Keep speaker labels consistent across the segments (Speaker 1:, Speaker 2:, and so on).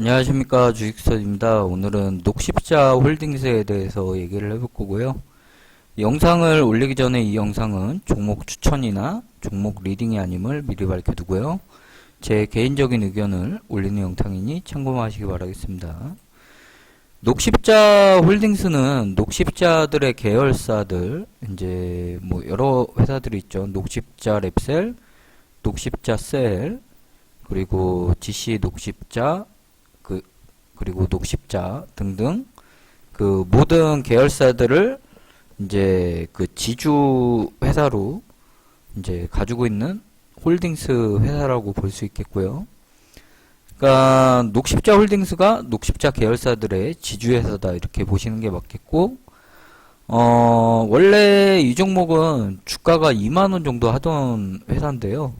Speaker 1: 안녕하십니까 주식선입니다. 오늘은 녹십자 홀딩스에 대해서 얘기를 해볼 거고요. 영상을 올리기 전에 이 영상은 종목 추천이나 종목 리딩이 아님을 미리 밝혀두고요. 제 개인적인 의견을 올리는 영상이니 참고하시기 바라겠습니다. 녹십자 홀딩스는 녹십자들의 계열사들 이제 뭐 여러 회사들이 있죠. 녹십자 랩셀, 녹십자 셀, 그리고 GC 녹십자, 그 그리고 녹십자 등등 그 모든 계열사들을 이제 그 지주 회사로 이제 가지고 있는 홀딩스 회사라고 볼 수 있겠고요. 그러니까 녹십자 홀딩스가 녹십자 계열사들의 지주 회사다 이렇게 보시는 게 맞겠고 어 원래 이 종목은 주가가 2만 원 정도 하던 회사인데요.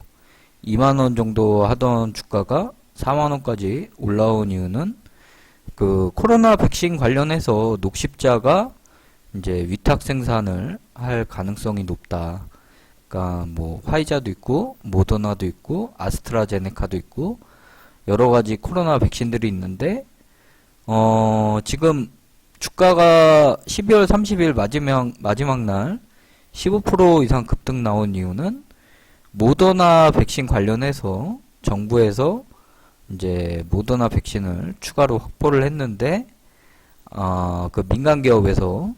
Speaker 1: 2만 원 정도 하던 주가가 4만 원까지 올라온 이유는 그 코로나 백신 관련해서 녹십자가 이제 위탁 생산을 할 가능성이 높다. 그러니까 뭐 화이자도 있고 모더나도 있고 아스트라제네카도 있고 여러 가지 코로나 백신들이 있는데 어 지금 주가가 12월 30일 마지막 마지막 날 15% 이상 급등 나온 이유는 모더나 백신 관련해서 정부에서 이제 모더나 백신을 추가로 확보를 했는데 아, 그 민간 기업에서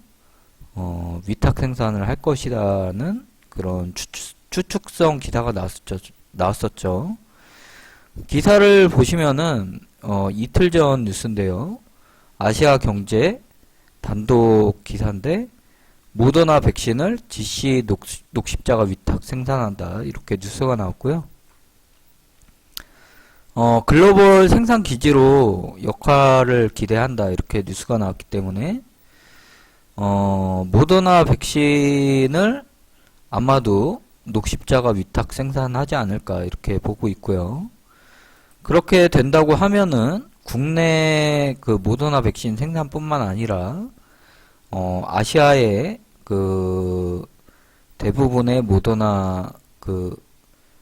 Speaker 1: 어, 위탁 생산을 할 것이라는 그런 추측, 추측성 기사가 나왔었죠. 나왔었죠. 기사를 보시면은 어, 이틀 전 뉴스인데요. 아시아 경제 단독 기사인데 모더나 백신을 GC 녹, 녹십자가 위탁 생산한다 이렇게 뉴스가 나왔고요. 어, 글로벌 생산 기지로 역할을 기대한다 이렇게 뉴스가 나왔기 때문에 어, 모더나 백신을 아마도 녹십자가 위탁 생산하지 않을까 이렇게 보고 있고요. 그렇게 된다고 하면은 국내 그 모더나 백신 생산뿐만 아니라 어, 아시아의 그 대부분의 모더나 그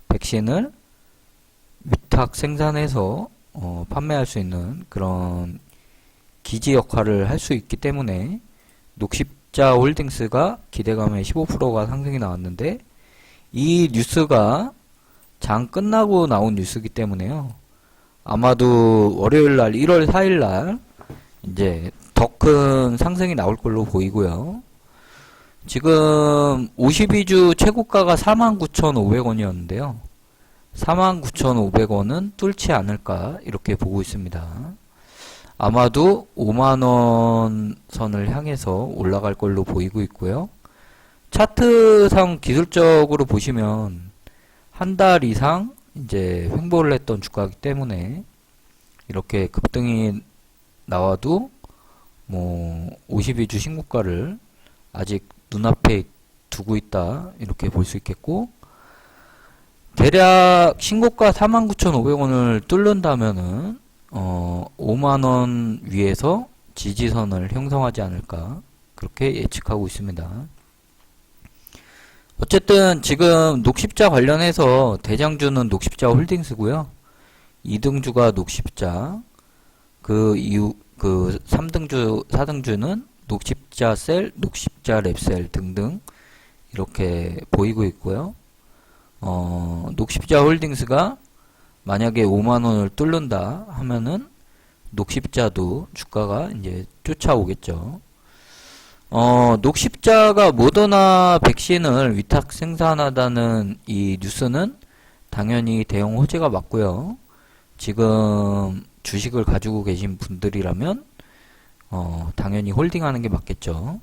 Speaker 1: 백신을 위탁 생산해서 어, 판매할 수 있는 그런 기지 역할을 할 수 있기 때문에 녹십자 홀딩스가 기대감에 15%가 상승이 나왔는데 이 뉴스가 장 끝나고 나온 뉴스이기 때문에요. 아마도 월요일 날 1월 4일 날 이제 더 큰 상승이 나올 걸로 보이고요. 지금 52주 최고가가 49,500원이었는데요. 49,500원은 뚫지 않을까 이렇게 보고 있습니다. 아마도 5만원 선을 향해서 올라갈 걸로 보이고 있고요. 차트상 기술적으로 보시면 한 달 이상 이제 횡보를 했던 주가이기 때문에 이렇게 급등이 나와도 뭐 52주 신고가를 아직 눈앞에 두고 있다 이렇게 볼 수 있겠고 대략 신고가 49,500원을 뚫는다면은 어 5만원 위에서 지지선을 형성하지 않을까 그렇게 예측하고 있습니다. 어쨌든 지금 녹십자 관련해서 대장주는 녹십자 홀딩스고요. 2등주가 녹십자 그 이후 그 3등주 4등주는 녹십자 셀, 녹십자 랩셀 등등 이렇게 보이고 있고요. 어, 녹십자 홀딩스가 만약에 5만 원을 뚫는다 하면은 녹십자도 주가가 이제 쫓아오겠죠. 어, 녹십자가 모더나 백신을 위탁 생산하다는 이 뉴스는 당연히 대형 호재가 맞고요. 지금 주식을 가지고 계신 분들이라면 어, 당연히 홀딩하는 게 맞겠죠.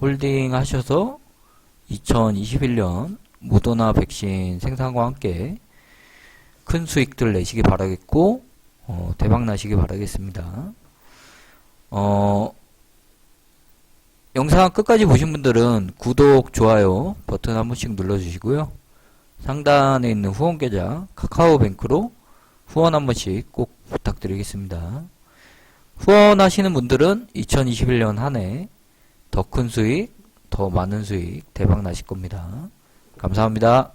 Speaker 1: 홀딩 하셔서 2021년 모더나 백신 생산과 함께 큰 수익들 내시기 바라겠고 어, 대박 나시기 바라겠습니다. 어, 영상 끝까지 보신 분들은 구독, 좋아요 버튼 한 번씩 눌러주시고요. 상단에 있는 후원 계좌 카카오뱅크로 후원 한 번씩 꼭 부탁드리겠습니다. 후원하시는 분들은 2021년 한 해 더 큰 수익, 더 많은 수익 대박 나실 겁니다. 감사합니다.